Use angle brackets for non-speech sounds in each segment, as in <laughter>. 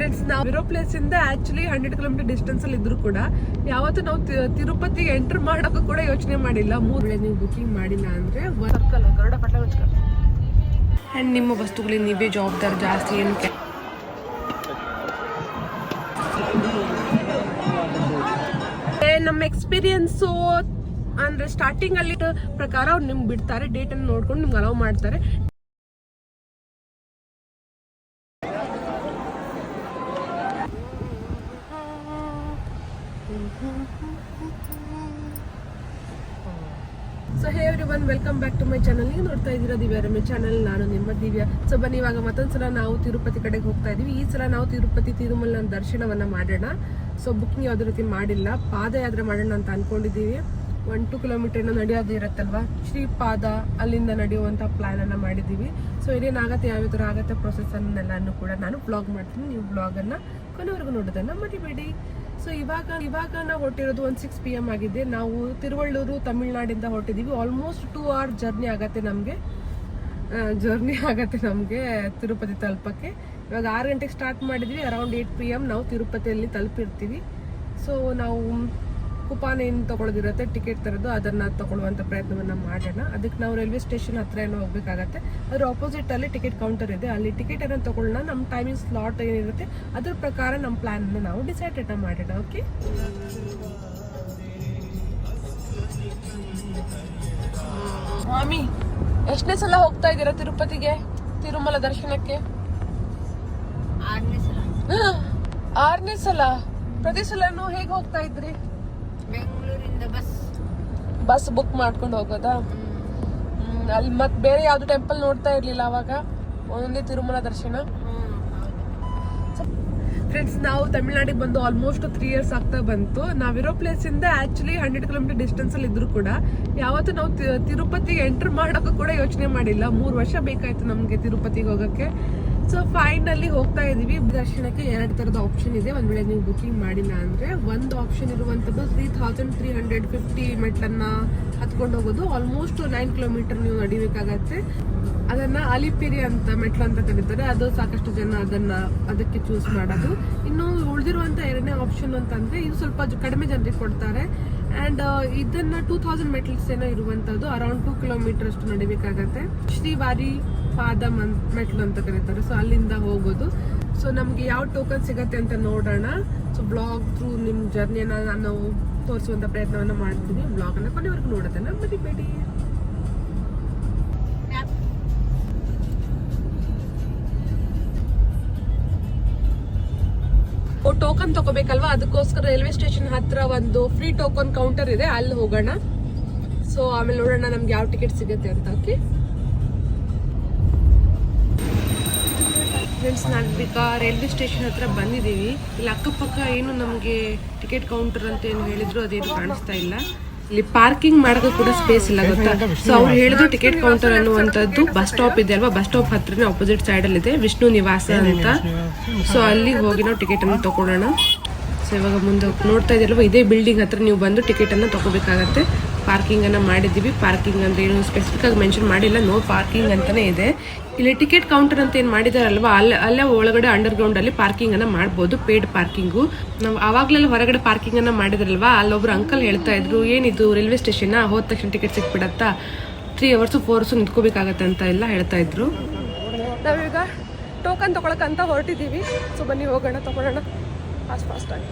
Friends ನಾವು ಇರೋ place ಇಂದ ಆಕ್ಚುಲಿ ಹಂಡ್ರೆಡ್ ಕಿಲೋಮೀಟರ್ ಡಿಸ್ಟೆನ್ಸ್ ಅಲ್ಲಿ ಇದ್ರು ಕೂಡ ಯಾವತ್ತು ನಾವು ತಿರುಪತಿ ತಿರುಪತಿಗೆ ಎಂಟರ್ ಮಾಡೋಕ್ಕೂ ಕೂಡ ಯೋಚನೆ ಮಾಡಿಲ್ಲ. ಮೂರು ವೇಳೆ ನೀವು ಬುಕಿಂಗ್ ಮಾಡಿಲ್ಲ ಅಂದ್ರೆ ಸರ್ಕಲ್ ಗರುಡ ಪಟ್ಟ ಅಂಡ್ ನಿಮ್ಮ ವಸ್ತುಗಳಿಗೆ ನೀವೇ ಜವಾಬ್ದಾರಿ ಜಾಸ್ತಿ ಏನು ನಮ್ಮ ಎಕ್ಸ್ಪೀರಿಯನ್ಸು ಅಂದ್ರೆ ಸ್ಟಾರ್ಟಿಂಗ್ ಅಲ್ಲಿ ಪ್ರಕಾರ ಅವ್ರು ನಿಮ್ಗೆ ಬಿಡ್ತಾರೆ ಡೇಟ್ ಅನ್ನು ನೋಡ್ಕೊಂಡು ನಿಮ್ಗೆ ಅಲೌ ಮಾಡ್ತಾರೆ. ಚಾನಲ್ ನೀವು ನೋಡ್ತಾ ಇದ್ದೀರಾ? ದಿವ್ಯ ರಮ್ಯ ಚಾನಲ್ ನಾನು ನಿಮ್ಮ ದಿವ್ಯ. ಸೊ ಬನ್ನಿ, ಇವಾಗ ಮತ್ತೊಂದ್ಸಲ ನಾವು ತಿರುಪತಿ ಕಡೆಗೆ ಹೋಗ್ತಾ ಇದೀವಿ. ಈ ಸಲ ನಾವು ತಿರುಪತಿ ತಿರುಮಲನ ದರ್ಶನವನ್ನ ಮಾಡೋಣ. ಸೊ ಬುಕಿಂಗ್ ಯಾವುದೇ ರೀತಿ ಮಾಡಿಲ್ಲ. ಪಾದಯಾತ್ರೆ ಮಾಡೋಣ ಅಂತ ಅಂದ್ಕೊಂಡಿದ್ದೀವಿ ಒನ್ ಟು ಕಿಲೋಮೀಟರ್ ನಡೆಯೋದು ಶ್ರೀ ಶ್ರೀಪಾದ, ಅಲ್ಲಿಂದ ನಡೆಯುವಂಥ ಪ್ಲಾನ್ ಅನ್ನ ಮಾಡಿದ್ದೀವಿ. ಸೊ ಏನೇನಾಗತ್ತೆ ಯಾವ ಥರ ಆಗತ್ತೆ ಪ್ರೊಸೆಸ್ ಅನ್ನೆಲ್ಲನೂ ಕೂಡ ನಾನು ಬ್ಲಾಗ್ ಮಾಡ್ತೀನಿ. ನೀವು ಬ್ಲಾಗನ್ನು ಕೊನೆವರೆಗೂ ನೋಡೋದನ್ನ ಮರಿಬೇಡಿ. ಸೊ ಇವಾಗ ಇವಾಗ ನಾವು ಹೊರಟಿರೋದು ಒಂದು ಸಿಕ್ಸ್ ಪಿ ಎಂ ಆಗಿದೆ. ನಾವು ತಿರುವಳ್ಳೂರು, ತಮಿಳ್ನಾಡಿಂದ ಹೊರಟಿದ್ದೀವಿ ಆಲ್ಮೋಸ್ಟ್ ಟೂ ಅವರ್ ಜರ್ನಿ ಆಗತ್ತೆ ನಮಗೆ. ಜರ್ನಿ <laughs> ಆಗತ್ತೆ ನಮಗೆ ತಿರುಪತಿ ತಲುಪಕ್ಕೆ. ಇವಾಗ ಆರು ಗಂಟೆಗೆ ಸ್ಟಾರ್ಟ್ ಮಾಡಿದ್ವಿ. ಅರೌಂಡ್ ಏಯ್ಟ್ ಪಿ ಎಂ ನಾವು ತಿರುಪತಿಯಲ್ಲಿ ತಲುಪಿರ್ತೀವಿ. ಸೊ ನಾವು ಕುಪಾನ ಏನು ತೊಗೊಳೋದಿರುತ್ತೆ ಟಿಕೆಟ್ ತರೋದು ಅದನ್ನು ತೊಗೊಳ್ಳುವಂಥ ಪ್ರಯತ್ನವನ್ನು ಮಾಡೋಣ. ಅದಕ್ಕೆ ನಾವು ರೈಲ್ವೆ ಸ್ಟೇಷನ್ ಹತ್ರ ಏನೋ ಹೋಗ್ಬೇಕಾಗತ್ತೆ. ಅದ್ರ ಆಪೋಸಿಟ್ ಅಲ್ಲಿ ಟಿಕೆಟ್ ಕೌಂಟರ್ ಇದೆ. ಅಲ್ಲಿ ಟಿಕೆಟ್ ಏನೋ ತೊಗೊಳ್ಳೋಣ. ನಮ್ಮ ಟೈಮಿಂಗ್ ಸ್ಲಾಟ್ ಏನಿರುತ್ತೆ ಅದ್ರ ಪ್ರಕಾರ ನಮ್ಮ ಪ್ಲಾನ್ ಅನ್ನು ನಾವು ಡಿಸೈಡೆಡ್ ಮಾಡೋಣ ಓಕೆ ಮಾಮಿ ಎಷ್ಟನೇ ಸಲ ಹೋಗ್ತಾ ಇದ್ದೀರಾ ತಿರುಪತಿಗೆ ತಿರುಮಲ ದರ್ಶನಕ್ಕೆ? ಆರನೇ ಸಲ. ಪ್ರತಿ ಸಲನೂ ಹೇಗೆ ಹೋಗ್ತಾ ಇದ್ರಿ? ಬಸ್ ಬುಕ್ ಮಾಡ್ಕೊಂಡು ಹೋಗೋದಾ? ಅಲ್ಲಿ ಮತ್ತೆ ಬೇರೆ ಯಾವ್ದು ಟೆಂಪಲ್ ನೋಡ್ತಾ ಇರ್ಲಿಲ್ಲ ಅವಾಗ? ಒಂದೊಂದೇ ತಿರುಮಲ ದರ್ಶನ? ಫ್ರೆಂಡ್ಸ್ ನಾವು ತಮಿಳ್ನಾಡಿಗೆ ಬಂದು ಆಲ್ಮೋಸ್ಟ್ ತ್ರೀ ಇಯರ್ಸ್ ಆಗ್ತಾ ಬಂತು. ನಾವಿರೋ ಪ್ಲೇಸ್ ಇಂದ ಆಕ್ಚುಲಿ ಹಂಡ್ರೆಡ್ ಕಿಲೋಮೀಟರ್ ಡಿಸ್ಟೆನ್ಸ್ ಅಲ್ಲಿ ಇದ್ರು ಕೂಡ ಯಾವತ್ತೂ ನಾವು ತಿರುಪತಿಗೆ ಎಂಟರ್ ಮಾಡೋಕ್ಕೂ ಕೂಡ ಯೋಚನೆ ಮಾಡಿಲ್ಲ. ಮೂರು ವರ್ಷ ಬೇಕಾಯಿತು ನಮಗೆ ತಿರುಪತಿಗೆ ಹೋಗೋಕ್ಕೆ. ಸೊ ಫೈನಲಿ ಹೋಗ್ತಾ ಇದೀವಿ. ದರ್ಶನಕ್ಕೆ ಎರಡು ತರದ ಆಪ್ಷನ್ ಇದೆ. ಒಂದ್ ವೇಳೆ ನೀವು ಬುಕಿಂಗ್ ಮಾಡಿಲ್ಲ ಅಂದ್ರೆ ಒಂದು ಆಪ್ಷನ್ ಇರುವಂತದ್ದು three thousand three hundred fifty ಮೆಟ್ಲನ್ನ ಹತ್ಕೊಂಡು ಹೋಗೋದು. ಆಲ್ಮೋಸ್ಟ್ ನೈನ್ ಕಿಲೋಮೀಟರ್ ನೀವು ನಡಿಬೇಕಾಗತ್ತೆ. ಅದನ್ನ ಅಲಿಪಿರಿ ಅಂತ ಮೆಟ್ಲು ಅಂತ ಕರೀತಾರೆ. ಅದು ಸಾಕಷ್ಟು ಜನ ಅದನ್ನ ಅದಕ್ಕೆ ಚೂಸ್ ಮಾಡೋದು. ಇನ್ನು ಉಳಿದಿರುವಂತ ಎರಡನೇ ಆಪ್ಷನ್ ಅಂತಂದ್ರೆ ಇದು ಸ್ವಲ್ಪ ಕಡಿಮೆ ಜನರಿಗೆ ಕೊಡ್ತಾರೆ. ಅಂಡ್ ಇದನ್ನ ಟೂ ತೌಸಂಡ್ ಮೆಟ್ಲ್ಸ್ ಏನೋ ಇರುವಂತದ್ದು ಅರೌಂಡ್ ಟೂ ಕಿಲೋಮೀಟರ್ ಅಷ್ಟು ನಡಿಬೇಕಾಗತ್ತೆ. ಶ್ರೀವಾರಿ ಪಾದ ಮನ್, ಮೆಟ್ಲು ಅಂತ ಕರೀತಾರೆ. ಸೊ ಅಲ್ಲಿಂದ ಹೋಗೋದು. ಸೊ ನಮ್ಗೆ ಯಾವ ಟೋಕನ್ ಸಿಗತ್ತೆ ಅಂತ ನೋಡೋಣ. ಸೊ ಬ್ಲಾಗ್ ಥ್ರೂ ನಿಮ್ ಜರ್ನಿಯನ್ನ ನಾನು ತೋರಿಸುವಂತ ಪ್ರಯತ್ನವನ್ನ ಮಾಡ್ತೀನಿ. ಬ್ಲಾಗ್ ಅನ್ನ ಕೊನೆವರೆಗೂ ನೋಡೋದನ್ನ ಮರಿಬೇಡಿ ಟೋಕನ್ ತಗೋಬೇಕಲ್ವಾ? ಅದಕ್ಕೋಸ್ಕರ ರೈಲ್ವೆ ಸ್ಟೇಷನ್ ಹತ್ರ ಒಂದು ಫ್ರೀ ಟೋಕನ್ ಕೌಂಟರ್ ಇದೆ, ಅಲ್ಲಿ ಹೋಗೋಣ. ಸೊ ಆಮೇಲೆ ನೋಡೋಣ ನಮ್ಗೆ ಯಾವ ಟಿಕೆಟ್ ಸಿಗುತ್ತೆ ಅಂತ ಓಕೆ ಫ್ರೆಂಡ್ಸ್ ಈಗ ರೈಲ್ವೆ ಸ್ಟೇಷನ್ ಹತ್ರ ಬಂದಿದ್ದೀವಿ ಇಲ್ಲಿ ಅಕ್ಕಪಕ್ಕ ಏನು ನಮಗೆ ಟಿಕೆಟ್ ಕೌಂಟರ್ ಅಂತ ಏನು ಹೇಳಿದ್ರು ಅದೇನು ಕಾಣಿಸ್ತಾ ಇಲ್ಲ. ಇಲ್ಲಿ ಪಾರ್ಕಿಂಗ್ ಮಾಡೋದು ಕೂಡ ಸ್ಪೇಸ್ ಇಲ್ಲ ಗೊತ್ತಾ? ಸೊ ಅವ್ರು ಹೇಳಿದ್ರು ಟಿಕೆಟ್ ಕೌಂಟರ್ ಅನ್ನುವಂಥದ್ದು ಬಸ್ ಸ್ಟಾಪ್ ಇದೆ ಅಲ್ವಾ? ಬಸ್ ಸ್ಟಾಪ್ ಹತ್ರನೇ ಅಪೋಸಿಟ್ ಸೈಡ್ ಅಲ್ಲಿ ಇದೆ. ವಿಷ್ಣು ನಿವಾಸ ಅಂತ. ಸೊ ಅಲ್ಲಿ ಹೋಗಿ ನಾವು ಟಿಕೆಟ್ ಅನ್ನು ತಗೊಳ್ಳೋಣ. ಸೊ ಇವಾಗ ಮುಂದೆ ನೋಡ್ತಾ ಇದ್ದೀರಲ್ವ ಇದೇ ಬಿಲ್ಡಿಂಗ್ ಹತ್ರ ನೀವು ಬಂದು ಟಿಕೆಟ್ ಅನ್ನು ತಗೋಬೇಕಾಗತ್ತೆ. ಪಾರ್ಕಿಂಗ್ ಅನ್ನ ಮಾಡಿದೀವಿ ಪಾರ್ಕಿಂಗ್ ಅಂದ್ರೆ ಏನು ಸ್ಪೆಸಿಫಿಕ್ ಆಗಿ ಮೆನ್ಷನ್ ಮಾಡಿಲ್ಲ. ನೋ ಪಾರ್ಕಿಂಗ್ ಅಂತಾನೆ ಇದೆ. ಇಲ್ಲಿ ಟಿಕೆಟ್ ಕೌಂಟರ್ ಅಂತ ಏನು ಮಾಡಿದಾರಲ್ವಾ? ಅಲ್ಲೇ ಅಲ್ಲೇ ಒಳಗಡೆ ಅಂಡರ್ ಗ್ರೌಂಡ್ ಅಲ್ಲಿ ಪಾರ್ಕಿಂಗ್ ಅನ್ನ ಮಾಡ್ಬೋದು ಪೇಡ್ ಪಾರ್ಕಿಂಗು ನಾವು ಆವಾಗಲೆಲ್ಲ ಹೊರಗಡೆ ಪಾರ್ಕಿಂಗ್ ಅನ್ನ ಮಾಡಿದ್ರಲ್ವಾ? ಅಲ್ಲೊಬ್ರು ಅಂಕಲ್ ಹೇಳ್ತಾ ಇದ್ರು, ಏನಿದು ರೈಲ್ವೆ ಸ್ಟೇಷನ್ ಹೋದ ತಕ್ಷಣ ಟಿಕೆಟ್ ಸಿಕ್ಬಿಡತ್ತಾ? ತ್ರೀ ಅವರ್ಸ್ ಫೋರ್ ಅವರ್ಸ್ ನಿಂತ್ಕೋಬೇಕಾಗತ್ತೆ ಅಂತ ಎಲ್ಲ ಹೇಳ್ತಾ ಇದ್ರು. ನಾವೀಗ ಟೋಕನ್ ತಗೊಳಕಂತ ಹೊರಟಿದ್ದೀವಿ. ಸೊ ಬನ್ನಿ, ಹೋಗೋಣ, ತಗೊಳ್ಳೋಣ. ಫಾಸ್ಟ್ ಫಾಸ್ಟ್ ಆಗಿ.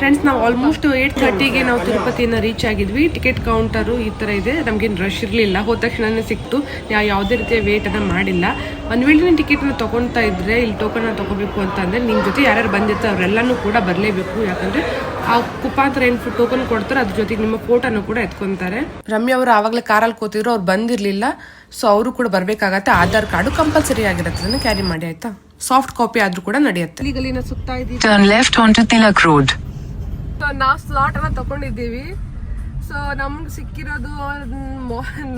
ಫ್ರೆಂಡ್ಸ್ ನಾವು ಆಲ್ಮೋಸ್ಟ್ ಏಟ್ ಥರ್ಟಿಗೆ ನಾವು ತಿರುಪತಿನ ರೀಚ್ ಆಗಿದ್ವಿ. ಟಿಕೆಟ್ ಕೌಂಟರು ಈ ಥರ ಇದೆ. ನಮಗೇನು ರಶ್ ಇರಲಿಲ್ಲ. ಹೋದ ತಕ್ಷಣನೇ ಸಿಕ್ತು. ಯಾ ಯಾವುದೇ ರೀತಿಯ ವೇಟನ್ನು ಮಾಡಿಲ್ಲ. ಒಂದು ವೇಳೆ ನೀವು ಟಿಕೆಟ್ನ ತೊಗೊಳ್ತಾ ಇದ್ರೆ ಇಲ್ಲಿ ಟೋಕನ್ನ ತೊಗೋಬೇಕು ಅಂತಂದರೆ ನಿಮ್ಮ ಜೊತೆ ಯಾರ್ಯಾರು ಬಂದಿರ್ತಾರೆ ಅವರೆಲ್ಲನೂ ಕೂಡ ಬರಲೇಬೇಕು. ಯಾಕಂದರೆ ಆ ಕುಪಾಂತರ ಏನು ಟೋಕನ್ ಕೊಡ್ತಾರೆ ಅದ್ರ ಜೊತೆಗೆ ನಿಮ್ಮ ಫೋಟೋನು ಕೂಡ ಎತ್ಕೊತಾರೆ. ರಮ್ಯ ಅವರು ಆವಾಗಲೇ ಕಾರಲ್ಲಿ ಕೂತಿದ್ರು. ಅವ್ರು ಬಂದಿರಲಿಲ್ಲ. ಸೊ ಅವರು ಕೂಡ ಬರಬೇಕಾಗತ್ತೆ. ಆಧಾರ್ ಕಾರ್ಡು ಕಂಪಲ್ಸರಿ ಆಗಿರುತ್ತೆ. ಅದನ್ನು ಕ್ಯಾರಿ ಮಾಡಿ ಆಯಿತಾ? ಸಾಫ್ಟ್ ಕಾಪಿ ಆದರೂ ಕೂಡ ನಡೆಯುತ್ತೆ. ಈಗಲಿನ ಸುತ್ತಾ turn left on to Tilak Road. So ನಾವು ಸ್ಲಾಟ್ ಅನ್ನ ತಗೊಂಡಿದ್ದೀವಿ ಸೊ ನಮ್ಗೆ ಸಿಕ್ಕಿರೋದು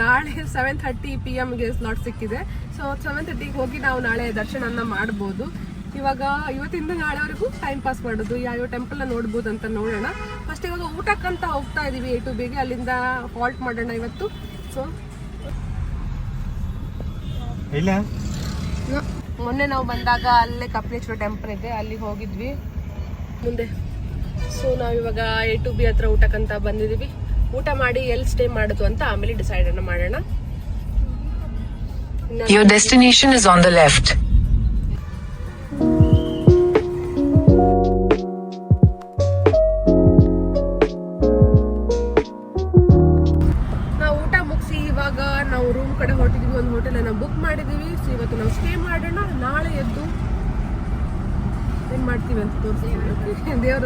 ನಾಳೆ ಸೆವೆನ್ ಥರ್ಟಿ ಪಿ ಎಮ್ಗೆ ಸ್ಲಾಟ್ ಸಿಕ್ಕಿದೆ. ಸೊ ಸೆವೆನ್ ಥರ್ಟಿಗೆ ಹೋಗಿ ನಾವು ನಾಳೆ ದರ್ಶನನ ಮಾಡ್ಬೋದು. ಇವಾಗ ಇವತ್ತಿಂದ ನಾಳೆವರೆಗೂ ಟೈಮ್ ಪಾಸ್ ಮಾಡೋದು ಯಾವ್ಯಾವ ಟೆಂಪಲ್ನ ನೋಡ್ಬೋದು ಅಂತ ನೋಡೋಣ. ಫಸ್ಟ್ ಇವಾಗ ಊಟಕ್ಕಂತ ಹೋಗ್ತಾ ಇದೀವಿ ಎ ಟು ಬಿಗೆ ಅಲ್ಲಿಂದ ಹಾಲ್ಟ್ ಮಾಡೋಣ ಇವತ್ತು. ಸೊ ಇಲ್ಲ. ಮೊನ್ನೆ ನಾವು ಬಂದಾಗ ಅಲ್ಲೇ ಕಪಿಲೇಶ್ವರ ಟೆಂಪಲ್ ಇದೆ. ಅಲ್ಲಿಗೆ ಹೋಗಿದ್ವಿ. ಮುಂದೆ. ಸೊ ನಾವಿವಾಗ ಎ ಟು ಬಿ ಹತ್ರ ಊಟಕ್ಕಂತ ಬಂದಿದ್ದೀವಿ ಊಟ ಮಾಡಿ ಎಲ್ಲಿ ಸ್ಟೇ ಮಾಡೋದು ಅಂತ ಆಮೇಲೆ ಡಿಸೈಡ್ ಮಾಡೋಣ Your destination is on the left.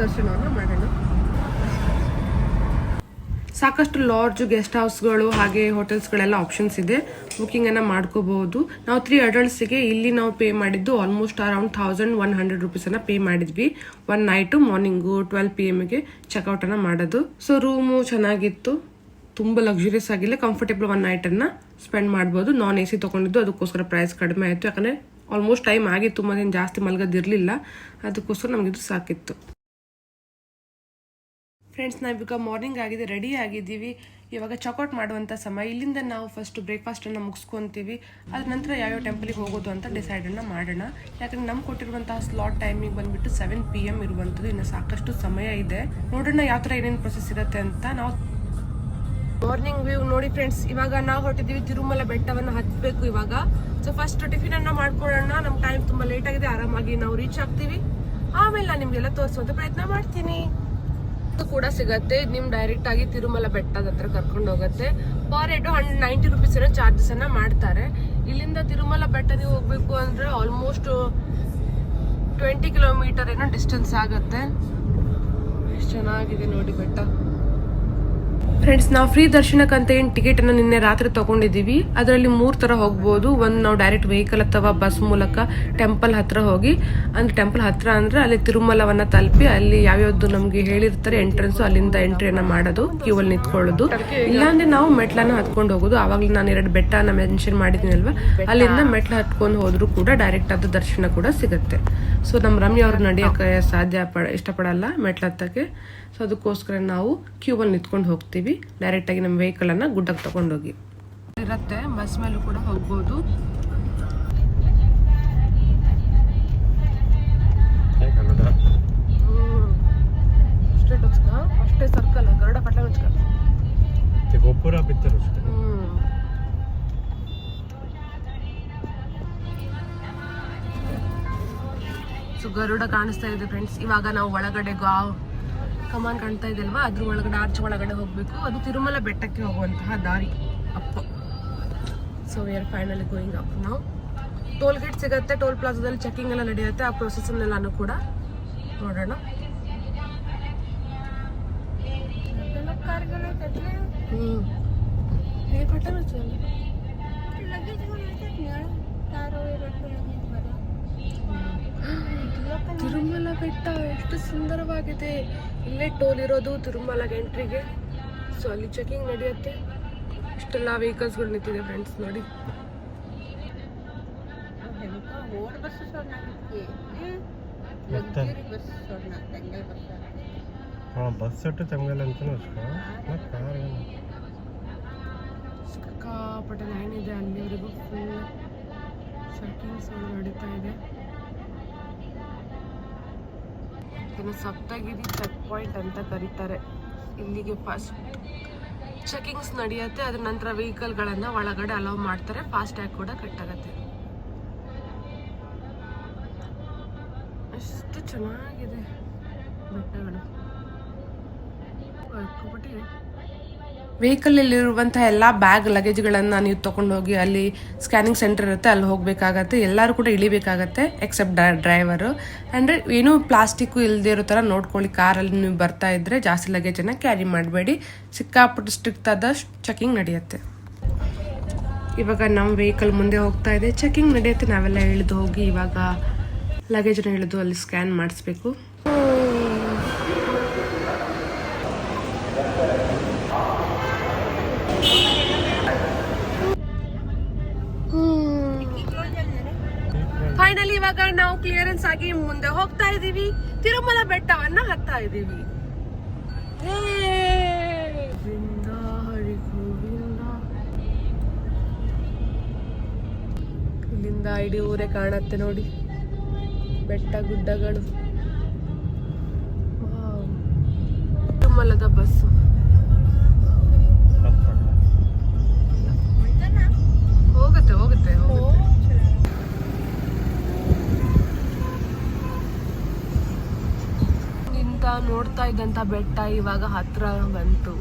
ದರ್ಶನವನ್ನ ಮಾಡೋಣ ಸಾಕಷ್ಟು ಲಾಡ್ಜ್, ಗೆಸ್ಟ್ ಹೌಸ್ಗಳು, ಹಾಗೆ ಹೋಟೆಲ್ಸ್ಗಳೆಲ್ಲ ಆಪ್ಷನ್ಸ್ ಇದೆ. ಬುಕಿಂಗ್ ಅನ್ನ ಮಾಡ್ಕೋಬಹುದು. ನಾವು ತ್ರೀ ಅಡಲ್ಟ್ಸಿಗೆ ಇಲ್ಲಿ ನಾವು ಪೇ ಮಾಡಿದ್ದು almost around thousand one hundred ರುಪೀಸನ್ನು pay ಮಾಡಿದ್ವಿ. One night morning twelve P ಎಮ್ಗೆ checkout ಅನ್ನ ಮಾಡೋದು. ಸೊ ರೂಮು ಚೆನ್ನಾಗಿತ್ತು. ತುಂಬ ಲಕ್ಸುರಿಯಸ್ ಆಗಿಲ್ಲ. ಕಂಫರ್ಟೇಬಲ್ ಒನ್ ನೈಟ್ ಅನ್ನ ಸ್ಪೆಂಡ್ ಮಾಡ್ಬೋದು. ನಾನ್ ಎ ಸಿ ತಗೊಂಡಿದ್ದು ಅದಕ್ಕೋಸ್ಕರ ಪ್ರೈಸ್ ಕಡಿಮೆ ಆಯಿತು. ಯಾಕಂದರೆ ಆಲ್ಮೋಸ್ಟ್ ಟೈಮ್ ಆಗಿತ್ತು. ಮತ್ತೇನು ಜಾಸ್ತಿ ಮಲಗೋದಿರಲಿಲ್ಲ. ಅದಕ್ಕೋಸ್ಕರ ನಮಗಿದು ಸಾಕಿತ್ತು. ಫ್ರೆಂಡ್ಸ್ ನಾವೀಗ ಮಾರ್ನಿಂಗ್ ಆಗಿದೆ ರೆಡಿ ಆಗಿದ್ದೀವಿ. ಇವಾಗ ಚಕೌಟ್ ಮಾಡುವಂಥ ಸಮಯ. ಇಲ್ಲಿಂದ ನಾವು ಫಸ್ಟ್ ಬ್ರೇಕ್ಫಾಸ್ಟನ್ನು ಮುಗಿಸ್ಕೊತೀವಿ. ಅದ್ರ ನಂತರ ಯಾವ್ಯಾವ ಟೆಂಪಲಿಗೆ ಹೋಗೋದು ಅಂತ ಡಿಸೈಡನ್ನು ಮಾಡೋಣ. ಯಾಕಂದ್ರೆ ನಮ್ಗೆ ಕೊಟ್ಟಿರುವಂತಹ ಸ್ಲಾಟ್ ಟೈಮಿಂಗ್ ಬಂದ್ಬಿಟ್ಟು ಸೆವೆನ್ ಪಿ ಎಂ ಇರುವಂಥದ್ದು ಇನ್ನು ಸಾಕಷ್ಟು ಸಮಯ ಇದೆ. ನೋಡೋಣ ಯಾವ ಥರ ಏನೇನು ಪ್ರೊಸೆಸ್ ಇರುತ್ತೆ ಅಂತ ನಾವು ಮಾರ್ನಿಂಗ್ ವ್ಯೂ ನೋಡಿ ಫ್ರೆಂಡ್ಸ್ ಇವಾಗ ನಾವು ಹೊರಟಿದ್ದೀವಿ ತಿರುಮಲ ಬೆಟ್ಟವನ್ನು ಹತ್ತಬೇಕು ಇವಾಗ. ಸೊ ಫಸ್ಟ್ ಟಿಫಿನ್ ಅನ್ನ ಮಾಡ್ಕೊಳ್ಳೋಣ. ನಮ್ಮ ಟೈಮ್ ತುಂಬಾ ಲೇಟ್ ಆಗಿದೆ, ಆರಾಮಾಗಿ ನಾವು ರೀಚ್ ಆಗ್ತೀವಿ. ಆಮೇಲೆ ನಾನು ನಿಮಗೆಲ್ಲ ತೋರಿಸುವಂತ ಪ್ರಯತ್ನ ಮಾಡ್ತೀನಿ. ಕೂಡ ಸಿಗತ್ತೆ. ನಿಮ್ ಡೈರೆಕ್ಟ್ ಆಗಿ ತಿರುಮಲ ಬೆಟ್ಟದ ಹತ್ರ ಕರ್ಕೊಂಡು ಹೋಗುತ್ತೆ. Per head hundred ninety rupees ಏನೋ ಚಾರ್ಜಸ್ ಅನ್ನ ಮಾಡ್ತಾರೆ. ಇಲ್ಲಿಂದ ತಿರುಮಲ ಬೆಟ್ಟ ನೀವು ಹೋಗ್ಬೇಕು ಅಂದ್ರೆ ಆಲ್ಮೋಸ್ಟ್ ಟ್ವೆಂಟಿ ಕಿಲೋಮೀಟರ್ ಏನೋ ಡಿಸ್ಟೆನ್ಸ್ ಆಗುತ್ತೆ. ಎಷ್ಟು ಚೆನ್ನಾಗಿದೆ ನೋಡಿ ಬೆಟ್ಟ. ಫ್ರೆಂಡ್ಸ್ ನಾವು ಫ್ರೀ ದರ್ಶನಕ್ಕಂತ ಏನು ಟಿಕೆಟ್ ಅನ್ನು ನಿನ್ನೆ ರಾತ್ರಿ ತಗೊಂಡಿದ್ದೀವಿ. ಅದರಲ್ಲಿ ಮೂರು ತರ ಹೋಗ್ಬೋದು. ಒಂದು ನಾವು ಡೈರೆಕ್ಟ್ ವೆಹಿಕಲ್ ಅಥವಾ ಬಸ್ ಮೂಲಕ ಟೆಂಪಲ್ ಹತ್ರ ಹೋಗಿ, ಅಂದ್ರೆ ಟೆಂಪಲ್ ಹತ್ರ ಅಂದ್ರೆ ಅಲ್ಲಿ ತಿರುಮಲವನ್ನ ತಲುಪಿ ಅಲ್ಲಿ ಯಾವ್ಯಾವ್ದು ನಮ್ಗೆ ಹೇಳಿರ್ತಾರೆ ಎಂಟ್ರೆನ್ಸ್ ಅಲ್ಲಿಂದ ಎಂಟ್ರಿಯನ್ನ ಮಾಡೋದು ಕ್ಯೂ ಅಲ್ಲಿ ನಿಂತ್ಕೊಳ್ಳೋದು. ಇಲ್ಲಾಂದ್ರೆ ನಾವು ಮೆಟ್ಲನ್ನ ಹತ್ಕೊಂಡು ಹೋಗೋದು. ಆವಾಗಲೇ ನಾನು ಎರಡು ಬೆಟ್ಟನ ಮೆನ್ಷನ್ ಮಾಡಿದ್ದೀನಲ್ವಾ? ಅಲ್ಲಿಂದ ಮೆಟ್ಲ ಹತ್ಕೊಂಡು ಹೋದ್ರು ಕೂಡ ಡೈರೆಕ್ಟ್ ಆದ ದರ್ಶನ ಕೂಡ ಸಿಗುತ್ತೆ. ಸೊ ನಮ್ಮ ರಮ್ಯ ಅವ್ರು ನಡೆಯಕ್ಕೆ ಸಾಧ್ಯ ಪಡ, ಇಷ್ಟಪಡಲ್ಲ ಮೆಟ್ಲ ಹತ್ತಕ್ಕೆ. ಸೊ ಅದಕ್ಕೋಸ್ಕರ ನಾವು ಕ್ಯೂ ಅಲ್ಲಿ ನಿಂತ್ಕೊಂಡು ಹೋಗ್ತೀವಿ. ಡೈರೆಕ್ಟ್ ಆಗಿ ನಮ್ಮ ವೆಹಿಕಲ್ ವೆಹಿಕಲನ್ನು ಗುಡ್ಡಕ್ಕೆ ಹೋಗಿ ಇರುತ್ತೆ ಬಸ್ ಮೇಲೂ ಕೂಡ ಹೋಗ್ಬೋದು. ಅಷ್ಟೇ ಸರ್ಕಲ್ ಗರುಡ ಪಟ್ಲ ಗೊಬ್ಬರ ಬಿತ್ತರು ಸೊ ಗರುಡ ಕಾಣಿಸ್ತಾ ಇದೆ ಫ್ರೆಂಡ್ಸ್ ಇವಾಗ ನಾವು ಒಳಗಡೆ ಗೋ ಕಮಾನ್ ಕಾಣ್ತಾ ಇದೆ ಅಲ್ವಾ? ಅದ್ರ ಒಳಗಡೆ ಆರ್ಚ್ ಒಳಗಡೆ ಹೋಗಬೇಕು. ಅದು ತಿರುಮಲ ಬೆಟ್ಟಕ್ಕೆ ಹೋಗುವಂತಹ ದಾರಿ. ಅಪ್ಪ. So we are finally going up ನಾವು ಟೋಲ್ ಗೇಟ್ ಸಿಗತ್ತೆ ಟೋಲ್ ಪ್ಲಾಜಾದಲ್ಲಿ ಚೆಕಿಂಗ್ ಎಲ್ಲ ನಡೆಯುತ್ತೆ. ಆ ಪ್ರೊಸೆಸ್ನೆಲ್ಲಾನು ಕೂಡ ನೋಡೋಣ. ತಿರುಮಲ ಬೆಟ್ಟ ಎಷ್ಟು ಸುಂದರವಾಗಿದೆ. ಇಲ್ಲೇ ಟೋಲ್ ಇರೋದು ತಿರುಮಲಗೆ ಎಂಟ್ರಿಗೆ. ಸೊ ಅಲ್ಲಿ ಚೆಕಿಂಗ್ ನಡೆಯುತ್ತೆ. ಇಷ್ಟೆಲ್ಲ ವೆಹಿಕಲ್ಸ್ಗಳು ನಿಂತಿದೆ ಫ್ರೆಂಡ್ಸ್ ನೋಡಿ. ಬಸ್ ಸೆಟ್ ತಂಗಲ್ ಅಂತಾನು ಸಿಕ್ಕಾಪಟ್ಟೆ ಲೈನ್ ಇದೆ ಅಲ್ಲಿವರೆಗೂ ಫುಲ್ ಚೆಕಿಂಗ್ಸ್ ನಡೀತಾ ಇದೆ. ಇದನ್ನು ಸಪ್ತಗಿರಿ ಚೆಕ್ ಪಾಯಿಂಟ್ ಅಂತ ಕರೀತಾರೆ. ಇಲ್ಲಿಗೆ ಫಸ್ಟ್ ಚೆಕಿಂಗ್ಸ್ ನಡೆಯುತ್ತೆ, ಅದ್ರ ನಂತರ ವೆಹಿಕಲ್ಗಳನ್ನು ಒಳಗಡೆ ಅಲೌ ಮಾಡ್ತಾರೆ ಫಾಸ್ಟ್ ಟ್ಯಾಗ್ ಕೂಡ ಕಟ್ಟಾಗತ್ತೆ ಅಷ್ಟು ಚೆನ್ನಾಗಿದೆ ಬೆಟ್ಟಗಳು. ವೆಹಿಕಲ್ ಇರುವಂತಹ ಎಲ್ಲ ಬ್ಯಾಗ್ ಲಗೇಜ್ಗಳನ್ನು ನೀವು ತಗೊಂಡೋಗಿ ಅಲ್ಲಿ ಸ್ಕ್ಯಾನಿಂಗ್ ಸೆಂಟರ್ ಇರುತ್ತೆ, ಅಲ್ಲಿ ಹೋಗಬೇಕಾಗತ್ತೆ. ಎಲ್ಲರೂ ಕೂಡ ಇಳಿಬೇಕಾಗತ್ತೆ ಎಕ್ಸೆಪ್ಟ್ ಡ್ರೈವರು. ಅಂದರೆ ಏನೂ ಪ್ಲಾಸ್ಟಿಕ್ಕು ಇಲ್ಲದೇ ಇರೋ ಥರ ನೋಡ್ಕೊಳ್ಳಿ. ಕಾರಲ್ಲಿ ನೀವು ಬರ್ತಾ ಇದ್ರೆ ಜಾಸ್ತಿ ಲಗೇಜನ್ನು ಕ್ಯಾರಿ ಮಾಡಬೇಡಿ. ಸಿಕ್ಕಾಪಟ್ಟು ಸ್ಟ್ರಿಕ್ಟ್ ಆದ ಚೆಕಿಂಗ್ ನಡೆಯುತ್ತೆ. ಇವಾಗ ನಮ್ಮ ವೆಹಿಕಲ್ ಮುಂದೆ ಹೋಗ್ತಾ ಇದೆ. ಚೆಕಿಂಗ್ ನಡೆಯುತ್ತೆ. ನಾವೆಲ್ಲ ಇಳಿದು ಹೋಗಿ ಇವಾಗ ಲಗೇಜನ್ನ ಇಳಿದು ಅಲ್ಲಿ ಸ್ಕ್ಯಾನ್ ಮಾಡಿಸ್ಬೇಕು ಫೈನಲಿ ಇವಾಗ ನಾವು ಕ್ಲಿಯರೆನ್ಸ್ ಆಗಿ ಮುಂದೆ ಹೋಗ್ತಾ ಇದೀವಿ. ತಿರುಮಲ ಬೆಟ್ಟವನ್ನ ಹತ್ತಾ ಇದೀವಿ. ಇಲ್ಲಿಂದ ಇಡೀ ಊರೇ ಕಾಣತ್ತೆ ನೋಡಿ. ಬೆಟ್ಟ ಗುಡ್ಡಗಳು. ತಿರುಮಲದ ಬಸ್ಸು ಹೋಗುತ್ತೆ ಹೋಗುತ್ತೆ ಹೋಗುತ್ತೆ. ನೋಡ್ತಾ ಇದ್ದಂತ ಬೆಟ್ಟ ಇವಾಗ ಹತ್ರ ಬಂತು.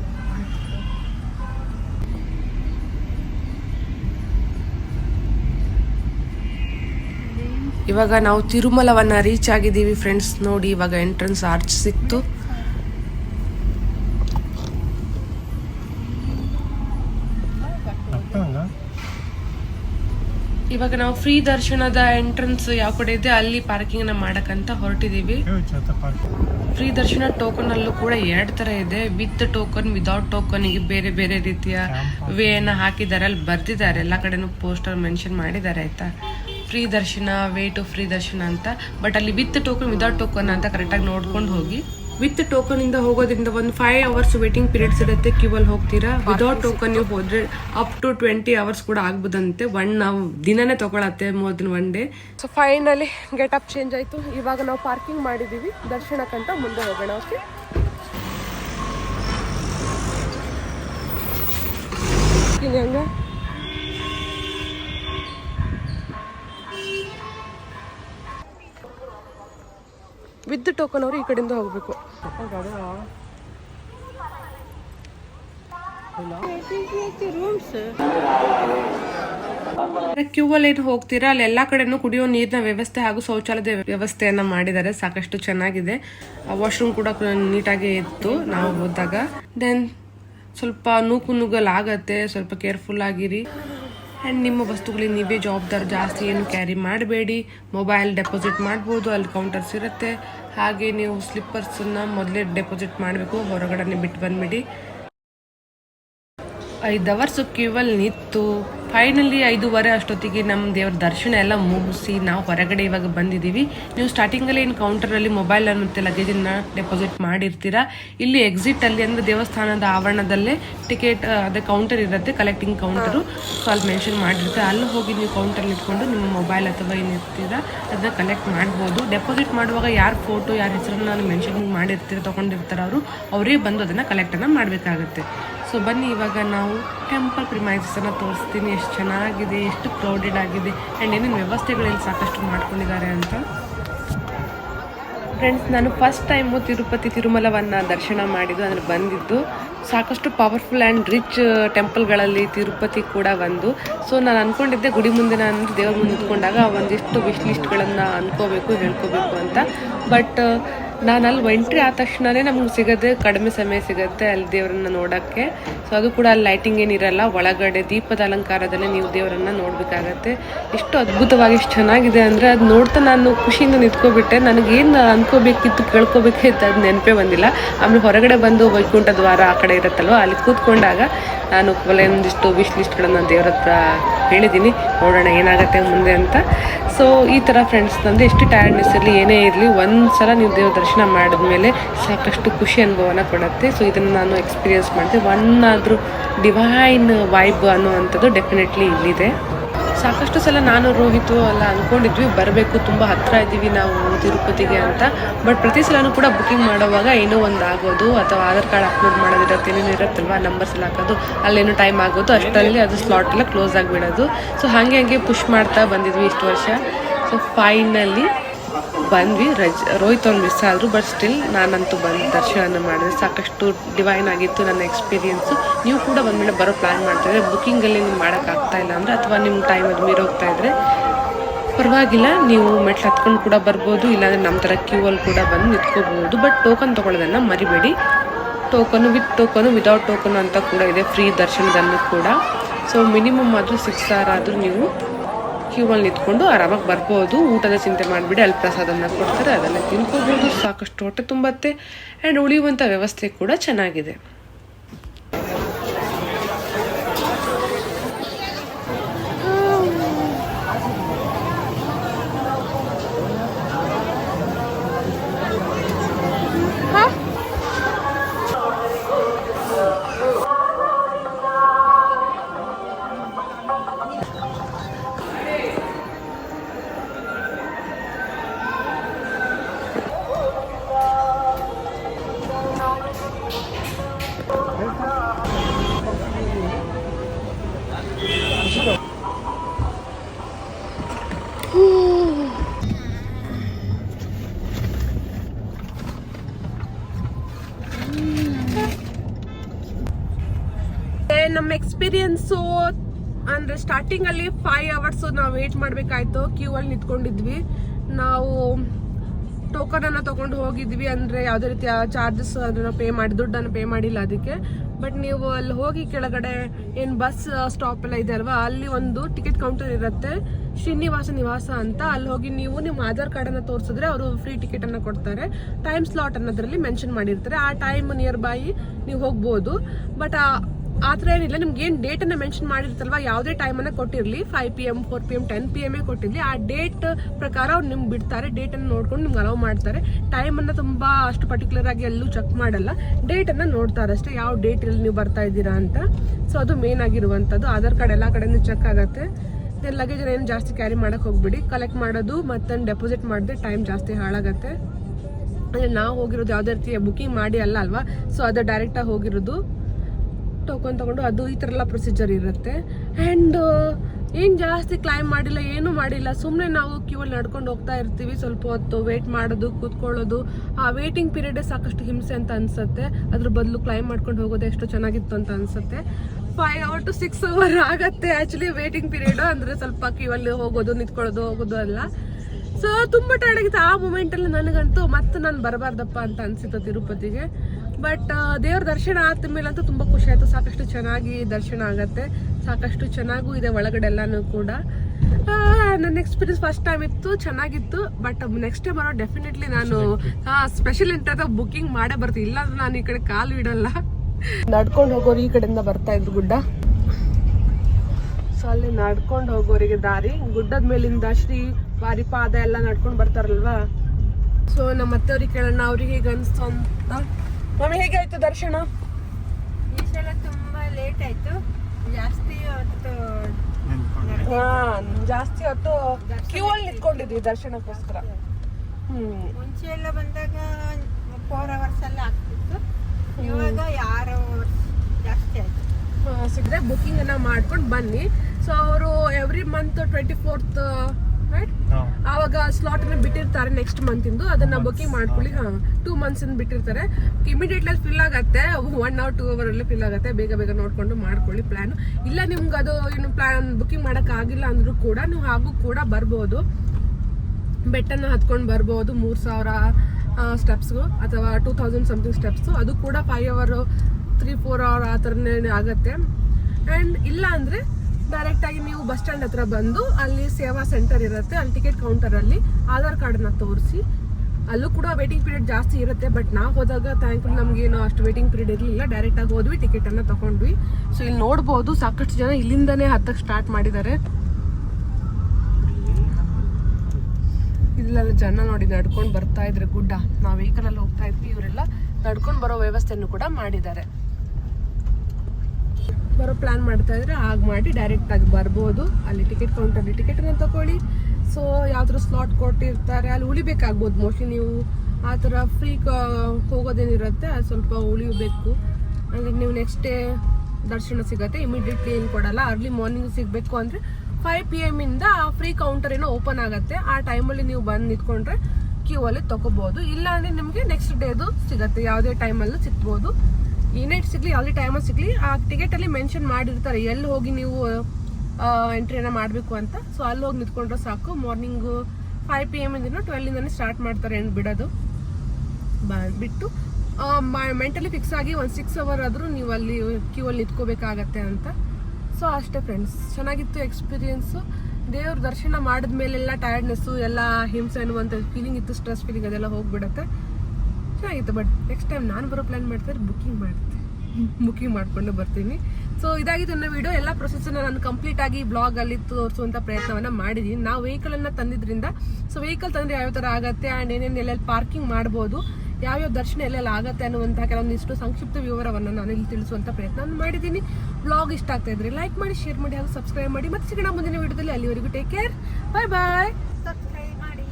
ಇವಾಗ ನಾವು ತಿರುಮಲವನ್ನ ರೀಚ್ ಆಗಿದ್ದೀವಿ ಫ್ರೆಂಡ್ಸ್ ನೋಡಿ ಇವಾಗ ಎಂಟ್ರೆನ್ಸ್ ಆರ್ಚ್ ಸಿಕ್ತು. ಇವಾಗ ನಾವು ಫ್ರೀ ದರ್ಶನದ ಎಂಟ್ರೆನ್ಸ್ ಯಾವ ಕಡೆ ಇದೆ ಅಲ್ಲಿ ಪಾರ್ಕಿಂಗ್ನ ಮಾಡಕ್ಕಂತ ಹೊರಟಿದೀವಿ. ಫ್ರೀ ದರ್ಶನ ಟೋಕನ್ ಅಲ್ಲೂ ಕೂಡ ಎರಡ್ ತರ ಇದೆ. ವಿತ್ ಟೋಕನ್ ವಿದೌಟ್ ಟೋಕನ್ಗೆ ಬೇರೆ ಬೇರೆ ರೀತಿಯ ವೇನ ಹಾಕಿದ್ದಾರೆ ಅಲ್ಲಿ ಬರ್ದಿದ್ದಾರೆ. ಎಲ್ಲಾ ಕಡೆನೂ ಪೋಸ್ಟರ್ ಮೆನ್ಷನ್ ಮಾಡಿದ್ದಾರೆ ಆಯ್ತಾ? ಫ್ರೀ ದರ್ಶನ ವೇ ಟು ಫ್ರೀ ದರ್ಶನ ಅಂತ. ಬಟ್ ಅಲ್ಲಿ ವಿತ್ ಟೋಕನ್ ವಿದೌಟ್ ಟೋಕನ್ ಅಂತ ಕರೆಕ್ಟಾಗಿ ನೋಡ್ಕೊಂಡು ಹೋಗಿ. ವಿತ್ ಟೋಕನ್ ಇಂದ ಹೋಗೋದ್ರಿಂದ ಒಂದು ಫೈವ್ ಅವರ್ಸ್ ವೇಟಿಂಗ್ ಪೀರಿಯಡ್ಸ್ ಇರುತ್ತೆ ಕ್ಯೂ ಅಲ್ಲಿ ಹೋಗ್ತೀರಾ? ವಿದೌಟ್ ಟೋಕನ್ ನೀವು ಹೋದ್ರೆ ಅಪ್ ಟು ಟ್ವೆಂಟಿ ಅವರ್ಸ್ ಕೂಡ ಆಗ್ಬೋದಂತೆ. ಒನ್ ನಾವು ದಿನನೇ ತಗೊಳತ್ತೆ ಮೊದಲು one day so finally get up change ಆಯ್ತು. ಇವಾಗ ನಾವು ಪಾರ್ಕಿಂಗ್ ಮಾಡಿದೀವಿ. ದರ್ಶನಕ್ಕಂತ ಮುಂದೆ ಹೋಗೋಣ ಓಕೆ ಹಂಗ ವಿತ್ ಟೋಕನ್ ಅವರು ಈ ಕಡೆಯಿಂದ ಹೋಗಬೇಕು. ಕ್ಯೂ ಅಲ್ಲಿ ಏನು ಹೋಗ್ತೀರಾ? ಅಲ್ಲಿ ಎಲ್ಲಾ ಕಡೆನೂ ಕುಡಿಯೋ ನೀರಿನ ವ್ಯವಸ್ಥೆ ಹಾಗೂ ಶೌಚಾಲಯದ ವ್ಯವಸ್ಥೆಯನ್ನ ಮಾಡಿದ್ದಾರೆ. ಸಾಕಷ್ಟು ಚೆನ್ನಾಗಿದೆ. ವಾಶ್ರೂಮ್ ಕೂಡ ನೀಟಾಗಿ ಇತ್ತು. ನಾವು ಹೋದಾಗ. ದೆನ್ ಸ್ವಲ್ಪ ನೂಕು ನುಗ್ಗಲ್ ಆಗತ್ತೆ ಸ್ವಲ್ಪ ಕೇರ್ಫುಲ್ ಆಗಿರಿ. ಆ್ಯಂಡ್ ನಿಮ್ಮ ವಸ್ತುಗಳಿಗೆ ನೀವೇ ಜವಾಬ್ದಾರಿ ಜಾಸ್ತಿ ಏನು ಕ್ಯಾರಿ ಮಾಡಬೇಡಿ. ಮೊಬೈಲ್ ಡೆಪಾಸಿಟ್ ಮಾಡ್ಬೋದು, ಅಲ್ಲಿ ಕೌಂಟರ್ಸ್ ಇರುತ್ತೆ. ಹಾಗೆ ನೀವು ಸ್ಲಿಪ್ಪರ್ಸನ್ನು ಮೊದಲೇ ಡೆಪಾಸಿಟ್ ಮಾಡಬೇಕು ಹೊರಗಡೆ ಬಿಟ್ಟು ಬಂದ್ಬಿಡಿ. ಐದು ಅವರ್ಸು ಕ್ಯೂವಲ್ಲಿ ನಿಂತು ಫೈನಲಿ ಐದೂವರೆ ಅಷ್ಟೊತ್ತಿಗೆ ನಮ್ಮ ದೇವ್ರ ದರ್ಶನ ಎಲ್ಲ ಮುಗಿಸಿ ನಾವು ಹೊರಗಡೆ ಇವಾಗ ಬಂದಿದ್ದೀವಿ. ನೀವು ಸ್ಟಾರ್ಟಿಂಗಲ್ಲಿ ಏನು ಕೌಂಟರಲ್ಲಿ ಮೊಬೈಲ್ ಮತ್ತು ಲಗೇಜನ್ನು ಡೆಪಾಸಿಟ್ ಮಾಡಿರ್ತೀರಾ? ಇಲ್ಲಿ ಎಕ್ಸಿಟಲ್ಲಿ ಅಂದರೆ ದೇವಸ್ಥಾನದ ಆವರಣದಲ್ಲೇ ಟಿಕೆಟ್ ಅದೇ ಕೌಂಟರ್ ಇರುತ್ತೆ ಕಲೆಕ್ಟಿಂಗ್ ಕೌಂಟರು ಸೊ ಅಲ್ಲಿ ಮೆನ್ಷನ್ ಮಾಡಿರ್ತಾರೆ? ಅಲ್ಲಿ ಹೋಗಿ ನೀವು ಕೌಂಟರ್ ಇಟ್ಕೊಂಡು ನಿಮ್ಮ ಮೊಬೈಲ್ ಅಥವಾ ಏನಿರ್ತೀರಾ ಅದನ್ನ ಕಲೆಕ್ಟ್ ಮಾಡ್ಬೋದು. ಡೆಪಾಸಿಟ್ ಮಾಡುವಾಗ ಯಾರು ಫೋಟೋ ಯಾರ ಹೆಸರನ್ನ ಮೆನ್ಷನ್ ಮಾಡಿರ್ತೀರ ತೊಗೊಂಡಿರ್ತಾರೆ ಅವರು ಅವರೇ ಬಂದು ಅದನ್ನು ಕಲೆಕ್ಟನ್ನು ಮಾಡಬೇಕಾಗತ್ತೆ. ಸೊ ಬನ್ನಿ, ಇವಾಗ ನಾವು ಟೆಂಪಲ್ ಪ್ರಿಮೈಸನ್ನು ತೋರಿಸ್ತೀನಿ. ಎಷ್ಟು ಚೆನ್ನಾಗಿದೆ, ಎಷ್ಟು ಕ್ರೌಡೆಡ್ ಆಗಿದೆ ಆ್ಯಂಡ್ ಏನೇನು ವ್ಯವಸ್ಥೆಗಳಲ್ಲಿ ಸಾಕಷ್ಟು ಮಾಡ್ಕೊಂಡಿದ್ದಾರೆ ಅಂತ. ಫ್ರೆಂಡ್ಸ್ ನಾನು ಫಸ್ಟ್ ಟೈಮು ತಿರುಪತಿ ತಿರುಮಲವನ್ನು ದರ್ಶನ ಮಾಡಿದ್ದು ಅಂದರೆ ಬಂದಿದ್ದು. ಸಾಕಷ್ಟು ಪವರ್ಫುಲ್ ಆ್ಯಂಡ್ ರಿಚ್ ಟೆಂಪಲ್ಗಳಲ್ಲಿ ತಿರುಪತಿ ಕೂಡ ಒಂದು ಸೊ ನಾನು ಅಂದ್ಕೊಂಡಿದ್ದೆ ಗುಡಿ ಮುಂದೆ ನಾನು ದೇವ್ರ ಮುಂದೆ ನಿಂತ್ಕೊಂಡಾಗ ಒಂದಿಷ್ಟು ವಿಶ್ ಲಿಸ್ಟ್ಗಳನ್ನು ಅನ್ಕೋಬೇಕು, ಹೇಳ್ಕೋಬೇಕು ಅಂತ. ಬಟ್ ನಾನು ಅಲ್ಲಿ ಎಂಟ್ರಿ ಆದ ತಕ್ಷಣವೇ ನಮ್ಗೆ ಸಿಗೋದು ಕಡಿಮೆ ಸಮಯ ಸಿಗುತ್ತೆ ಅಲ್ಲಿ ದೇವರನ್ನ ನೋಡೋಕ್ಕೆ. ಸೊ ಅದು ಕೂಡ ಅಲ್ಲಿ ಲೈಟಿಂಗ್ ಏನಿರಲ್ಲ ಒಳಗಡೆ ದೀಪದ ಅಲಂಕಾರದಲ್ಲೇ ನೀವು ದೇವರನ್ನ ನೋಡಬೇಕಾಗತ್ತೆ. ಎಷ್ಟು ಅದ್ಭುತವಾಗಿ, ಎಷ್ಟು ಚೆನ್ನಾಗಿದೆ ಅಂದರೆ ಅದು ನೋಡ್ತಾ ನಾನು ಖುಷಿಯಿಂದ ನಿಂತ್ಕೊಬಿಟ್ಟೆ. ನನಗೇನು ಅಂದ್ಕೋಬೇಕಿತ್ತು ಕೇಳ್ಕೋಬೇಕಿತ್ತು, ಅದು ನೆನಪೇ ಬಂದಿಲ್ಲ. ಆಮೇಲೆ ಹೊರಗಡೆ ಬಂದು ವೈಕುಂಠ ದ್ವಾರ ಆ ಕಡೆ ಇರುತ್ತಲ್ವ, ಅಲ್ಲಿ ಕೂತ್ಕೊಂಡಾಗ ನಾನು ಕೆಲವೊಂದಿಷ್ಟು ವಿಶ್ ಲಿಸ್ಟ್ಗಳನ್ನು ದೇವ್ರ ಹತ್ರ ಹೇಳಿದ್ದೀನಿ. ನೋಡೋಣ ಏನಾಗುತ್ತೆ ಮುಂದೆ ಅಂತ. ಸೊ ಈ ಥರ ಫ್ರೆಂಡ್ಸ್ ಅಂದರೆ ಎಷ್ಟು ಟಯರ್ಡ್ನೆಸ್ ಇರಲಿ, ಏನೇ ಇರಲಿ ಒಂದು ಸಲ ನೀವು ದೇವ್ರ ದರ್ಶನ ಮಾಡಿದ್ಮೇಲೆ ಸಾಕಷ್ಟು ಖುಷಿ ಅನುಭವನ ಕೊಡುತ್ತೆ. ಸೊ ಇದನ್ನು ನಾನು ಎಕ್ಸ್ಪೀರಿಯನ್ಸ್ ಮಾಡಿದೆ. ಒನ್ ಆದರೂ ಡಿವೈನ್ ವೈಬ್ ಅನ್ನುವಂಥದ್ದು ಡೆಫಿನೆಟ್ಲಿ ಇಲ್ಲಿದೆ. ಸಾಕಷ್ಟು ಸಲ ನಾನು ರೋಹಿತು ಎಲ್ಲ ಅಂದ್ಕೊಂಡಿದ್ವಿ ಬರಬೇಕು, ತುಂಬ ಹತ್ತಿರ ಇದ್ದೀವಿ ನಾವು ತಿರುಪತಿಗೆ ಅಂತ. ಬಟ್ ಪ್ರತಿ ಸಲನೂ ಕೂಡ ಬುಕ್ಕಿಂಗ್ ಮಾಡುವಾಗ ಏನೋ ಒಂದು ಆಗೋದು, ಅಥವಾ ಆಧಾರ್ ಕಾರ್ಡ್ ಅಪ್ಲೋಡ್ ಮಾಡೋದಿರತ್ತೆ ಏನೇನು ಇರುತ್ತಲ್ವ ನಂಬರ್ಸ್ ಎಲ್ಲ ಹಾಕೋದು, ಅಲ್ಲೇನೋ ಟೈಮ್ ಆಗೋದು, ಅಷ್ಟರಲ್ಲಿ ಅದು ಸ್ಲಾಟ್ ಎಲ್ಲ ಕ್ಲೋಸ್ ಆಗಿಬಿಡೋದು. ಸೊ ಹಾಗೆ ಹಾಗೆ ಪುಷ್ ಮಾಡ್ತಾ ಬಂದಿದ್ವಿ ಇಷ್ಟು ವರ್ಷ. ಸೊ ಫೈನಲಿ ಬಂದ್ವಿ. ರಜ್, ರೋಹಿತ್ ಅವ್ರು ಮಿಸ್ ಆದರು ಬಟ್ ಸ್ಟಿಲ್ ನಾನಂತೂ ಬಂದು ದರ್ಶನ ಮಾಡಿದೆ. ಸಾಕಷ್ಟು ಡಿವೈನ್ ಆಗಿತ್ತು ನನ್ನ ಎಕ್ಸ್ಪೀರಿಯೆನ್ಸು ನೀವು ಕೂಡ ಬಂದ್ಮೇಲೆ ಬರೋ ಪ್ಲ್ಯಾನ್ ಮಾಡ್ತಾಯಿದ್ರೆ ಬುಕ್ಕಿಂಗಲ್ಲಿ ನೀವು ಮಾಡೋಕ್ಕಾಗ್ತಾ ಇಲ್ಲ ಅಂದರೆ, ಅಥವಾ ನಿಮ್ಮ ಟೈಮ್ ಅದು ಮೀರೋಗ್ತಾ ಇದ್ದರೆ ಪರವಾಗಿಲ್ಲ. ನೀವು ಮೆಟ್ಲು ಹತ್ಕೊಂಡು ಕೂಡ ಬರ್ಬೋದು, ಇಲ್ಲಾಂದರೆ ನಮ್ಮ ಥರ ಕ್ಯೂ ಅಲ್ಲಿ ಕೂಡ ಬಂದು ನಿಂತ್ಕೋಬೋದು. ಬಟ್ ಟೋಕನ್ ತೊಗೊಳ್ಳೋದನ್ನು ಮರಿಬೇಡಿ. ಟೋಕನು ವಿತ್ ಟೋಕನು ವಿದೌಟ್ ಟೋಕನು ಅಂತ ಕೂಡ ಇದೆ ಫ್ರೀ ದರ್ಶನದಲ್ಲೂ ಕೂಡ. ಸೊ ಮಿನಿಮಮ್ ಆದರೂ ಸಿಕ್ಸ್ ಅವರ್ ಆದರೂ ನೀವು ಕ್ಯೂ ಅಲ್ಲಿ ನಿಂತ್ಕೊಂಡು ಆರಾಮಾಗಿ ಬರ್ಬೋದು, ಊಟದ ಚಿಂತೆ ಮಾಡಿಬಿಡಿ ಅಲ್ಲಿ ಪ್ರಸಾದನ ಕೊಡ್ತಾರೆ ಅದನ್ನು ತಿನ್ಕೋಬೋದು, ಸಾಕಷ್ಟು ಹೊಟ್ಟೆ ತುಂಬತ್ತೆ ಆ್ಯಂಡ್ ಉಳಿಯುವಂಥ ವ್ಯವಸ್ಥೆ ಕೂಡ ಚೆನ್ನಾಗಿದೆ. ಎಕ್ಸ್ಪೀರಿಯನ್ಸು ಅಂದ್ರೆ ಸ್ಟಾರ್ಟಿಂಗ್ ಅಲ್ಲಿ ಫೈವ್ ಅವರ್ಸ್ ನಾವು ವೇಟ್ ಮಾಡ್ಬೇಕಾಯ್ತು. ಕ್ಯೂ ಅಲ್ಲಿ ನಿಂತ್ಕೊಂಡಿದ್ವಿ. ನಾವು ಟೋಕನ್ ತೊಗೊಂಡು ಹೋಗಿದ್ವಿ. ಅಂದ್ರೆ ಯಾವುದೇ ರೀತಿಯ ಚಾರ್ಜಸ್ ಅದನ್ನು ಪೇ ಮಾಡಿ, ದುಡ್ಡನ್ನು ಪೇ ಮಾಡಿಲ್ಲ ಅದಕ್ಕೆ. ಬಟ್ ನೀವು ಅಲ್ಲಿ ಹೋಗಿ ಕೆಳಗಡೆ ಏನು ಬಸ್ ಸ್ಟಾಪ್ ಎಲ್ಲ ಇದೆ ಅಲ್ವಾ, ಅಲ್ಲಿ ಒಂದು ಟಿಕೆಟ್ ಕೌಂಟರ್ ಇರುತ್ತೆ. ಶ್ರೀನಿವಾಸ ನಿವಾಸ ಅಂತ. ಅಲ್ಲಿ ಹೋಗಿ ನೀವು ನಿಮ್ಮ ಆಧಾರ್ ಕಾರ್ಡ್ ಅನ್ನ ತೋರಿಸಿದ್ರೆ ಅವರು ಫ್ರೀ ಟಿಕೆಟ್ ಅನ್ನ ಕೊಡ್ತಾರೆ. ಟೈಮ್ ಸ್ಲಾಟ್ ಅನ್ನೋದ್ರಲ್ಲಿ ಮೆನ್ಷನ್ ಮಾಡಿರ್ತಾರೆ. ಆ ಟೈಮ್ ನಿಯರ್ ಬೈ ನೀವು ಹೋಗ್ಬೋದು. ಬಟ್ ಆ ಥರ ಏನಿಲ್ಲ, ನಿಮ್ಗೆ ಏನು ಡೇಟನ್ನು ಮೆನ್ಷನ್ ಮಾಡಿರ್ತಲ್ವಾ ಯಾವುದೇ ಟೈಮನ್ನು ಕೊಟ್ಟಿರಲಿ five P M four P M ten P M ಕೊಟ್ಟಿರಲಿ, ಆ ಡೇಟ್ ಪ್ರಕಾರ ಅವ್ರು ನಿಮ್ಗೆ ಬಿಡ್ತಾರೆ ಡೇಟನ್ನು ನೋಡ್ಕೊಂಡು ನಿಮ್ಗೆ ಅಲೌ ಮಾಡ್ತಾರೆ. ಟೈಮನ್ನು ತುಂಬ ಅಷ್ಟು ಪರ್ಟಿಕ್ಯುಲರ್ ಆಗಿ ಎಲ್ಲೂ ಚೆಕ್ ಮಾಡಲ್ಲ. ಡೇಟನ್ನು ನೋಡ್ತಾರೆ ಅಷ್ಟೇ, ಯಾವ ಡೇಟಲ್ಲಿ ನೀವು ಬರ್ತಾ ಇದ್ದೀರಾ ಅಂತ. ಸೊ ಅದು ಮೇನ್ ಆಗಿರುವಂಥದ್ದು. ಆಧಾರ್ ಕಾರ್ಡ್ ಎಲ್ಲ ಕಡೆನೂ ಚೆಕ್ ಆಗುತ್ತೆ. ಲಗೇಜ್ ಏನು ಜಾಸ್ತಿ ಕ್ಯಾರಿ ಮಾಡೋಕ್ಕೆ ಹೋಗ್ಬಿಡಿ. ಕಲೆಕ್ಟ್ ಮಾಡೋದು ಮತ್ತೆ ಡೆಪಾಸಿಟ್ ಮಾಡಿದ್ರೆ ಟೈಮ್ ಜಾಸ್ತಿ ಹಾಳಾಗತ್ತೆ. ಅಂದರೆ ನಾವು ಹೋಗಿರೋದು ಯಾವುದೇ ರೀತಿಯ ಬುಕಿಂಗ್ ಮಾಡಿ ಅಲ್ಲ ಅಲ್ವಾ? ಸೊ ಅದು ಡೈರೆಕ್ಟಾಗಿ ಹೋಗಿರೋದು. ಟೋಕನ್ ತಗೊಂಡು ಅದು ಈ ಥರ ಎಲ್ಲ ಪ್ರೊಸೀಜರ್ ಇರುತ್ತೆ ಆ್ಯಂಡ್ ಏನು ಜಾಸ್ತಿ ಕ್ಲೈಮ್ ಮಾಡಿಲ್ಲ, ಏನೂ ಮಾಡಿಲ್ಲ. ಸುಮ್ಮನೆ ನಾವು ಕ್ಯೂ ನಡ್ಕೊಂಡು ಹೋಗ್ತಾ ಇರ್ತೀವಿ. ಸ್ವಲ್ಪ ಹೊತ್ತು ವೇಟ್ ಮಾಡೋದು, ಕೂತ್ಕೊಳ್ಳೋದು. ಆ ವೇಟಿಂಗ್ ಪೀರಿಯಡೇ ಸಾಕಷ್ಟು ಹಿಂಸೆ ಅಂತ ಅನಿಸುತ್ತೆ. ಅದ್ರ ಬದಲು ಕ್ಲೈಮ್ ಮಾಡ್ಕೊಂಡು ಹೋಗೋದು ಎಷ್ಟು ಚೆನ್ನಾಗಿತ್ತು ಅಂತ ಅನ್ಸುತ್ತೆ. Five hour to six hour ಆಗುತ್ತೆ ಆ್ಯಕ್ಚುಲಿ ವೇಟಿಂಗ್ ಪೀರಿಯಡ್ ಅಂದರೆ ಸ್ವಲ್ಪ ಕ್ಯೂ ಅಲ್ಲಿ ಹೋಗೋದು, ನಿಂತ್ಕೊಳ್ಳೋದು, ಹೋಗೋದು ಅಲ್ಲ. ಸೊ ತುಂಬ ಟೈರ್ಡ್ ಆಗಿತ್ತು. ಆ ಮೂಮೆಂಟಲ್ಲಿ ನನಗಂತೂ ಮತ್ತೆ ನಾನು ಬರಬಾರ್ದಪ್ಪ ಅಂತ ಅನಿಸುತ್ತೆ ತಿರುಪತಿಗೆ. ಬಟ್ ದೇವ್ರ ದರ್ಶನ ಆದ ಮೇಲಂತೂ ತುಂಬ ಖುಷಿ ಆಯಿತು. ಸಾಕಷ್ಟು ಚೆನ್ನಾಗಿ ದರ್ಶನ ಆಗುತ್ತೆ. ಸಾಕಷ್ಟು ಚೆನ್ನಾಗೂ ಇದೆ ಒಳಗಡೆ ಎಲ್ಲಾನು ಕೂಡ ನನ್ನ ಎಕ್ಸ್ಪೀರಿಯನ್ಸ್ ಫಸ್ಟ್ ಟೈಮ್ ಇತ್ತು ಚೆನ್ನಾಗಿತ್ತು. ಬಟ್ ನೆಕ್ಸ್ಟ್ ಟೈಮ್ ಬರೋ ಡೆಫಿನೆಟ್ಲಿ ನಾನು ಸ್ಪೆಷಲ್ ಅಂತ ಬುಕ್ಕಿಂಗ್ ಮಾಡೇ ಬರ್ತೀನಿ. ಇಲ್ಲಾಂದ್ರೆ ನಾನು ಈ ಕಡೆ ಕಾಲು ಇಡಲ್ಲ. ನಡ್ಕೊಂಡು ಹೋಗೋರು ಈ ಕಡೆಯಿಂದ ಬರ್ತಾ ಇದ್ರು ಗುಡ್ಡ. ಸೊ ಅಲ್ಲಿ ನಡ್ಕೊಂಡು ಹೋಗೋರಿಗೆ ದಾರಿ. ಗುಡ್ಡದ ಮೇಲಿಂದ ಶ್ರೀ ವಾರಿಪಾದ ಎಲ್ಲ ನಡ್ಕೊಂಡು ಬರ್ತಾರಲ್ವಾ? ಸೊ ನಮ್ಮ ಅತ್ತೆಯವ್ರಿಗೆ ಕೇಳೋಣ. ಅವ್ರಿಗೆ ಹೇಗೆ ಅನಿಸ್ತು ಅಂತ. ಮಮ್ಮಿ ಹೇಗೆ ಆಯ್ತು ದರ್ಶನ? ಈ ಸಲ ತುಂಬಾ ಲೇಟ್ ಆಯ್ತು. ಜಾಸ್ತಿ ಹೊತ್ತು ಹಾ ಜಾಸ್ತಿ ಹೊತ್ತು ಕ್ಯೂ ಅಲ್ಲಿ ನಿಂತ್ಕೊಂಡಿದ್ವಿ ದರ್ಶನಕ್ಕೋಸ್ಕರ. ಹ್ಮ್. ಮುಂಚೆ ಎಲ್ಲ ಬಂದಾಗ ಫೋರ್ ಅವರ್ಸ್ ಎಲ್ಲ ಆಗ್ತಿತ್ತು. ಇವಾಗ ಆರು ಅವರ್ಸ್ ಜಾಸ್ತಿ ಆಯ್ತು. ಸಿಗದೆ ಬುಕಿಂಗ್ ಅನ್ನ ಮಾಡ್ಕೊಂಡು ಬನ್ನಿ. ಸೊ ಅವರು every month twenty fourth right ಆವಾಗ ಸ್ಲಾಟ್ ಅನ್ನ ಬಿಟ್ಟಿರ್ತಾರೆ ನೆಕ್ಸ್ಟ್ ಮಂತ್ ಇಂದು. ಅದನ್ನ ಬುಕಿಂಗ್ ಮಾಡ್ಕೊಳ್ಳಿ. ಹಾ ಟೂ ಮಂತ್ಸ್ ಇಂದ ಬಿಟ್ಟಿರ್ತಾರೆ. ಇಮಿಡಿಯೇಟ್ಲಿ ಅಲ್ಲಿ ಫಿಲ್ ಆಗತ್ತೆ. ಒನ್ ಅವರ್ ಟೂ ಅವರ್ ಅಲ್ಲಿ ಫಿಲ್ ಆಗುತ್ತೆ. ಬೇಗ ಬೇಗ ನೋಡ್ಕೊಂಡು ಮಾಡ್ಕೊಳ್ಳಿ ಪ್ಲಾನ್ ಇಲ್ಲ ನಿಮ್ಗೆ ಅದು ಏನು ಪ್ಲಾನ್ ಬುಕಿಂಗ್ ಮಾಡಕ್ ಆಗಿಲ್ಲ ಅಂದ್ರೂ ಕೂಡ ನೀವು ಹಾಗೂ ಕೂಡ ಬರ್ಬೋದು. ಬೆಟ್ಟನ ಹತ್ಕೊಂಡು ಬರ್ಬೋದು. ಮೂರು ಸಾವಿರ ಸ್ಟೆಪ್ಸ್ಗು ಅಥವಾ ಟೂ ತೌಸಂಡ್ ಸಮಥಿಂಗ್ ಸ್ಟೆಪ್ಸು ಅದು ಕೂಡ five hour three four hour ಆ ಥರನೇ ಆಗುತ್ತೆ. ಆ್ಯಂಡ್ ಇಲ್ಲ ಅಂದರೆ ಡೈರೆಕ್ಟಾಗಿ ನೀವು ಬಸ್ ಸ್ಟ್ಯಾಂಡ್ ಹತ್ರ ಬಂದು ಅಲ್ಲಿ ಸೇವಾ ಸೆಂಟರ್ ಇರುತ್ತೆ, ಅಲ್ಲಿ ಟಿಕೆಟ್ ಕೌಂಟರಲ್ಲಿ ಆಧಾರ್ ಕಾರ್ಡನ್ನ ತೋರಿಸಿ. ಅಲ್ಲೂ ಕೂಡ ವೇಟಿಂಗ್ ಪೀರಿಯಡ್ ಜಾಸ್ತಿ ಇರುತ್ತೆ ಬಟ್ ನಾವು ಹೋದಾಗ ಥ್ಯಾಂಕ್ಫುಲ್ ನಮಗೇನು ಅಷ್ಟು ವೇಟಿಂಗ್ ಪೀರಿಯಡ್ ಇರಲಿಲ್ಲ. ಡೈರೆಕ್ಟಾಗಿ ಹೋದ್ವಿ ಟಿಕೆಟನ್ನು ತಗೊಂಡ್ವಿ. ಸೊ ಇಲ್ಲಿ ನೋಡ್ಬೋದು, ಸಾಕಷ್ಟು ಜನ ಇಲ್ಲಿಂದನೇ ಹತ್ತಕ್ಕೆ ಸ್ಟಾರ್ಟ್ ಮಾಡಿದ್ದಾರೆ. ಇಲ್ಲೆಲ್ಲ ಜನ ನೋಡಿ ನಡ್ಕೊಂಡು ಬರ್ತಾ ಇದ್ರೆ ಗುಡ್ಡ. ನಾವು ವೆಹಿಕಲ್ ಅಲ್ಲಿ ಹೋಗ್ತಾ ಇದ್ವಿ, ಇವರೆಲ್ಲ ನಡ್ಕೊಂಡು ಬರೋ ವ್ಯವಸ್ಥೆಯನ್ನು ಕೂಡ ಮಾಡಿದ್ದಾರೆ. ಬರೋ ಪ್ಲ್ಯಾನ್ ಮಾಡ್ತಾ ಇದ್ರೆ ಆಗ ಮಾಡಿ ಡೈರೆಕ್ಟ್ ಆಗಿ ಬರ್ಬೋದು. ಅಲ್ಲಿ ಟಿಕೆಟ್ ಕೌಂಟರ್ಲಿ ಟಿಕೆಟ್ ಅನ್ನ ತಗೊಳ್ಳಿ ಸೊ ಯಾವ್ದಾದ್ರು ಸ್ಲಾಟ್ ಕೊಟ್ಟಿರ್ತಾರೆ. ಅಲ್ಲಿ ಉಳಿಬೇಕಾಗ್ಬೋದು. ಮೋಸ್ಟ್ಲಿ ನೀವು ಆ ಥರ ಫ್ರೀ ಹೋಗೋದೇನಿರುತ್ತೆ, ಅದು ಸ್ವಲ್ಪ ಉಳಿಬೇಕು. ಅಂದರೆ ನೀವು ನೆಕ್ಸ್ಟ್ ಡೇ ದರ್ಶನ ಸಿಗುತ್ತೆ ಇಮಿಡಿಯೇಟ್ಲಿ ಏನು ಕೊಡಲ್ಲ. ಅರ್ಲಿ ಮಾರ್ನಿಂಗ್ ಸಿಗಬೇಕು ಅಂದರೆ ಫೈವ್ ಪಿ ಎಮ್ಮಿಂದ ಫ್ರೀ ಕೌಂಟರ್ ಏನೋ ಓಪನ್ ಆಗುತ್ತೆ. ಆ ಟೈಮಲ್ಲಿ ನೀವು ಬಂದು ನಿಂತ್ಕೊಂಡ್ರೆ ಕ್ಯೂ ಅಲ್ಲಿ ತೊಗೋಬೋದು. ಇಲ್ಲ ಅಂದ್ರೆ ನಿಮಗೆ ನೆಕ್ಸ್ಟ್ ಡೇದು ಸಿಗುತ್ತೆ. ಯಾವುದೇ ಟೈಮಲ್ಲೂ ಸಿಗ್ಬೋದು. ಏನೇ ಸಿಗಲಿ, ಅಲ್ಲಿ ಟೈಮಲ್ಲಿ ಸಿಗ್ಲಿ, ಆ ಟಿಕೆಟ್ ಅಲ್ಲಿ ಮೆನ್ಷನ್ ಮಾಡಿರ್ತಾರೆ, ಎಲ್ಲಿ ಹೋಗಿ ನೀವು ಎಂಟ್ರಿನ ಮಾಡಬೇಕು ಅಂತ. ಸೊ ಅಲ್ಲಿ ಹೋಗಿ ನಿಂತ್ಕೊಂಡ್ರೆ ಸಾಕು. ಮಾರ್ನಿಂಗು ಫೈವ್ ಪಿ ಎಂ ಇಂದ ಟ್ವೆಲ್ ಇಂದನೇ ಸ್ಟಾರ್ಟ್ ಮಾಡ್ತಾರೆ ಏನು ಬಿಡೋದು. ಬಿಟ್ಟು ಮೆಂಟಲಿ ಫಿಕ್ಸ್ ಆಗಿ ಒಂದು ಸಿಕ್ಸ್ ಅವರ್ ಆದರೂ ನೀವು ಅಲ್ಲಿ ಕ್ಯೂ ಅಲ್ಲಿ ನಿಂತ್ಕೋಬೇಕಾಗತ್ತೆ ಅಂತ. ಸೊ ಅಷ್ಟೇ ಫ್ರೆಂಡ್ಸ್ ಚೆನ್ನಾಗಿತ್ತು ಎಕ್ಸ್ಪೀರಿಯೆನ್ಸು ದೇವ್ರ ದರ್ಶನ ಮಾಡಿದ ಮೇಲೆಲ್ಲ ಟಯರ್ಡ್ನೆಸ್ಸು ಎಲ್ಲ ಹಿಂಸೆ ಅನ್ನುವಂಥ ಫೀಲಿಂಗ್ ಇತ್ತು ಸ್ಟ್ರೆಸ್ ಫೀಲಿಂಗ್ ಅದೆಲ್ಲ ಹೋಗ್ಬಿಡತ್ತೆ. ಚೆನ್ನಾಗಿತ್ತು ಬಟ್ ನೆಕ್ಸ್ಟ್ ಟೈಮ್ ನಾನು ಬರೋ ಪ್ಲಾನ್ ಮಾಡ್ತಾರೆ ಬುಕ್ಕಿಂಗ್ ಮಾಡ್ತೀನಿ. ಬುಕ್ಕಿಂಗ್ ಮಾಡಿಕೊಂಡು ಬರ್ತೀನಿ. ಸೊ ಇದಾಗಿತ್ತು ನನ್ನ ವಿಡಿಯೋ ಎಲ್ಲ ಪ್ರೊಸೆಸನ್ನು ನಾನು ಕಂಪ್ಲೀಟ್ ಆಗಿ ಬ್ಲಾಗ್ ಅಲ್ಲಿ ತೋರಿಸುವಂತ ಪ್ರಯತ್ನವನ್ನ ಮಾಡಿದ್ದೀನಿ ನಾವು ವೆಹಿಕಲ್ ತಂದಿದ್ದರಿಂದ ತಂದಿದ್ರಿಂದ ಸೊ ವೆಹಿಕಲ್ ತಂದ್ರೆ ಯಾವ ಥರ ಆಗುತ್ತೆ ಅಂಡ್ ಏನೇನು ಎಲ್ಲೆಲ್ಲಿ ಪಾರ್ಕಿಂಗ್ ಮಾಡ್ಬೋದು ಯಾವ್ಯಾವ ದರ್ಶನ ಎಲ್ಲೆಲ್ಲ ಆಗುತ್ತೆ ಅನ್ನುವಂತಹ ಕೆಲವೊಂದಿಷ್ಟು ಸಂಕ್ಷಿಪ್ತ ವಿವರವನ್ನು ನಾನು ಇಲ್ಲಿ ತಿಳಿಸುವಂಥ ಪ್ರಯತ್ನ ಮಾಡಿದ್ದೀನಿ ಬ್ಲಾಗ್ ಇಷ್ಟ ಆಗ್ತಾ ಇದ್ರೆ ಲೈಕ್ ಮಾಡಿ ಶೇರ್ ಮಾಡಿ ಹಾಗೂ ಸಬ್ಸ್ಕ್ರೈಬ್ ಮಾಡಿ. ಮತ್ತೆ ಸಿಗೋಣ ಮುಂದಿನ ವಿಡಿಯೋದಲ್ಲಿ ಅಲ್ಲಿವರೆಗೂ take care bye bye subscribe ಮಾಡಿ.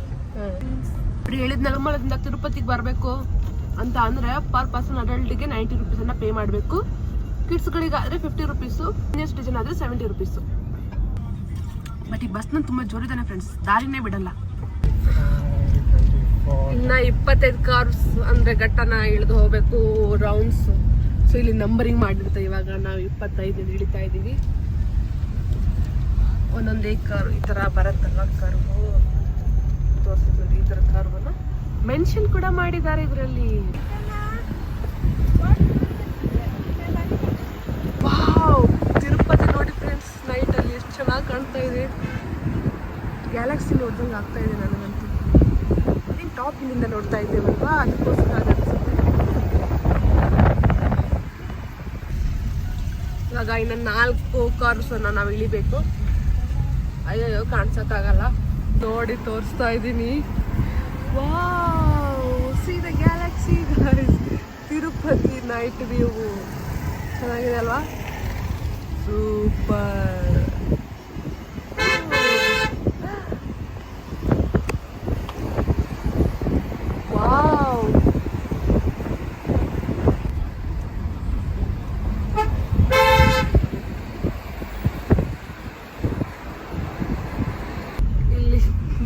ಆಲ್ರೆಡಿ ಹೇಳಿದ ನಮ್ಮದಿಂದ ತಿರುಪತಿಗೆ ಬರಬೇಕು ಅಂತ ಅಂದರೆ ಪರ್ ಪರ್ಸನ್ ಅಡಲ್ಟ್ಗೆ ನೈಂಟಿ ರುಪೀಸನ್ನು ಪೇ ಮಾಡಬೇಕು. ಕಿಡ್ಸ್ಗಳಿಗಾದರೆ ಫಿಫ್ಟಿ ರುಪೀಸು ಸೀನಿಯರ್ ಸಿಟಿಜನ್ ಆದರೆ ಸೆವೆಂಟಿ ರುಪೀಸು. ಬಟ್ ಈ ಬಸ್ನ ತುಂಬ ಜೋರಿದ್ದಾನೆ ಫ್ರೆಂಡ್ಸ್ ದಾರಿನೇ ಬಿಡಲ್ಲ. ಇನ್ನು ಇಪ್ಪತ್ತೈದು ಕಾರ್ಸ್ ಅಂದರೆ ಘಟ್ಟನ ಇಳಿದು ಹೋಗಬೇಕು ರೌಂಡ್ಸ್ ಸೊ ಇಲ್ಲಿ ನಂಬರಿಂಗ್ ಮಾಡಿರ್ತೇವೆ ಇವಾಗ ನಾವು ಇಪ್ಪತ್ತೈದು ಇಳಿತಾ ಇದ್ದೀವಿ ಒಂದೊಂದೇ ಕಾರು ಈ ಥರ ಬರುತ್ತಲ್ವ ಕಾರ್ ತೋರಿಸಿದ್ರು ಈ ಥರ ಕರ್ವನ್ನ ಮೆನ್ಷನ್ ಕೂಡ ಮಾಡಿದ್ದಾರೆ ಇದರಲ್ಲಿ. ವಾವ್ ತಿರುಪತಿ ನೋಡಿ ಫ್ರೆಂಡ್ಸ್ ನೈಟ್ ಅಲ್ಲಿ ಎಷ್ಟು ಚೆನ್ನಾಗಿ ಕಾಣ್ತಾ ಇದೆ. ಗ್ಯಾಲಕ್ಸಿ ನೋಡ್ದಂಗೆ ಆಗ್ತಾ ಇದೆ ನನಗಂತೂ. ನೀನು ಟಾಪ್ ಇಲ್ಲಿಂದ ನೋಡ್ತಾ ಇದ್ದೇವಲ್ವಾ? ಅದಕ್ಕೋಸ್ಕರ ಇವಾಗ ಇನ್ನು ನಾಲ್ಕು ಕಾರ್ಸ್ ನಾವು ಇಳಿಬೇಕು. ಅಯ್ಯೋ ಕಾಣ್ಸಕ್ಕಾಗಲ್ಲ. ನೋಡಿ, ತೋರಿಸ್ತಾ ಇದ್ದೀನಿ. Wow see the galaxy Tirupati night view ಚೆನ್ನಾಗಿದೆ ಅಲ್ವಾ? ಸೂಪರ್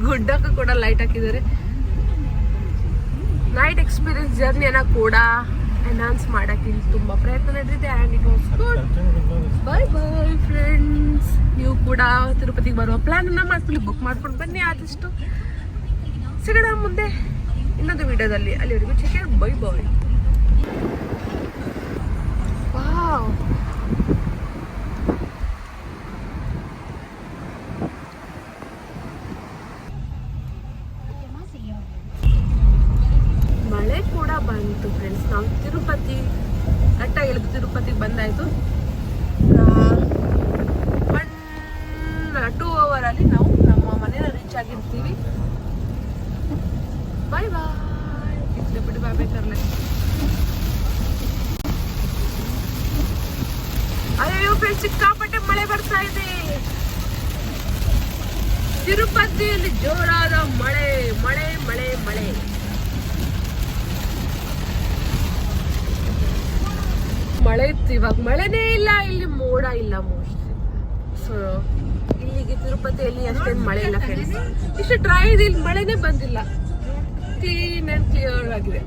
ಗುಡ್ಡಕ್ಕೂ ಕೂಡ ಲೈಟ್ ಹಾಕಿದ್ದಾರೆ. ನೈಟ್ ಎಕ್ಸ್ಪೀರಿಯನ್ಸ್ ಜರ್ನಿಯನ್ನು ಕೂಡ ಅನೌನ್ಸ್ ಮಾಡಕ್ಕೆ ಇಲ್ಲಿ ತುಂಬಾ ಪ್ರಯತ್ನ ನಡೆದಿದೆ and it was good bye bye friends ನೀವು ಕೂಡ ತಿರುಪತಿಗೆ ಬರುವ ಪ್ಲಾನ್ ಅನ್ನ ಮಾಡ್ಕೊಳ್ಳಿ ಬುಕ್ ಮಾಡ್ಕೊಂಡು ಬನ್ನಿ ಆದಷ್ಟು. ಸಿಗೋಣ ಮುಂದೆ ಇನ್ನೊಂದು ವಿಡಿಯೋದಲ್ಲಿ. ಅಲ್ಲಿವರೆಗೂ ಚೆಕ್ ಬೈ ಬಾಯ್ ವಾವ್ ಮಳೆ ಕೂಡ ಬಂತು ಫ್ರೆಂಡ್ಸ್ ನಾವು ತಿರುಪತಿ ಅಟ್ಟ ಇಳಿದು ತಿರುಪತಿಗೆ ಬಂದಾಯ್ತು ಒನ್ ಟೂ ಅವರಲ್ಲಿ ನಾವು ನಮ್ಮ ಮನೇನ ರೀಚ್ ಆಗಿರ್ತೀವಿ ಬಾಯ್ ಬಾಯ್ ಇದ್ರೆ ಬಿಡಿ ಬಾಯ್ಬೇಕಾರ್ಲೆ ಅಯ್ಯೋ ಫ್ರೆಂಡ್ಸ್ ಸಿಕ್ಕಾಪಟ್ಟೆ ಮಳೆ ಬರ್ತಾ ಇದೆ. ತಿರುಪತಿಯಲ್ಲಿ ಜೋರಾದ ಮಳೆ ಮಳೆ ಮಳೆ ಮಳೆ. ಮಳೆ ಇತ್ತು, ಇವಾಗ ಮಳೆನೇ ಇಲ್ಲ, ಇಲ್ಲಿ ಮೋಡ ಇಲ್ಲ ಮೋಸ್ಟ್ಲಿ ಸೊ ಇಲ್ಲಿಗೆ ತಿರುಪತಿಯಲ್ಲಿ ಅಷ್ಟೇನು ಮಳೆ ಇಲ್ಲ ಇಷ್ಟು ಡ್ರೈ ಇದೆ ಇಲ್ಲಿ ಮಳೆನೇ ಬಂದಿಲ್ಲ. ಕ್ಲೀನ್ ಅಂಡ್ ಕ್ಲಿಯರ್ ಆಗಿದೆ.